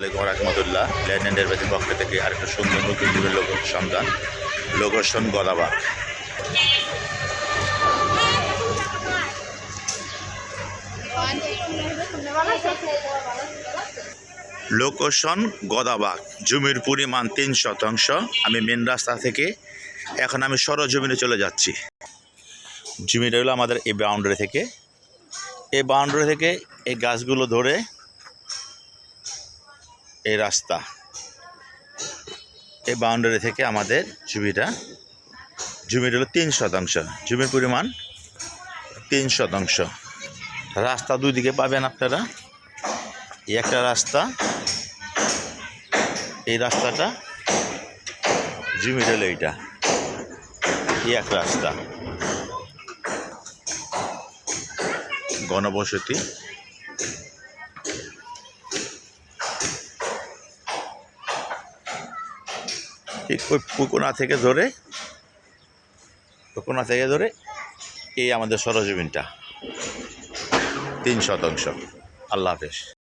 আলাইকুম রহমতুল্লাহ। ল্যান্ডের বাজির পক্ষ থেকে আরেকটা সুন্দর নতুন যুগের লোক সন্ধান লোকেশন গদাবাগ। লোকেশন গদাবাগ, জমির পরিমাণ তিন শতাংশ। আমি মেন রাস্তা থেকে এখন আমি সরজমিনে চলে যাচ্ছি। জমিটা হলো আমাদের এই বাউন্ডারি থেকে। এই বাউন্ডারি থেকে এই গাছগুলো ধরে এই রাস্তা, এই বাউন্ডারি থেকে আমাদের জমিটা জমির হলো তিন শতাংশ। জমির পরিমাণ তিন শতাংশ। রাস্তা দুই দিকে পাবেন আপনারা। এই একটা রাস্তা, এই রাস্তাটা জমির হলো এইটা। এই এক রাস্তা। গণবসতি। ঠিক ওই পুকোনা থেকে ধরে পুকোনা থেকে ধরে এই আমাদের সরজমিনটা। তিন শতাংশ। আল্লাহ হাফেজ।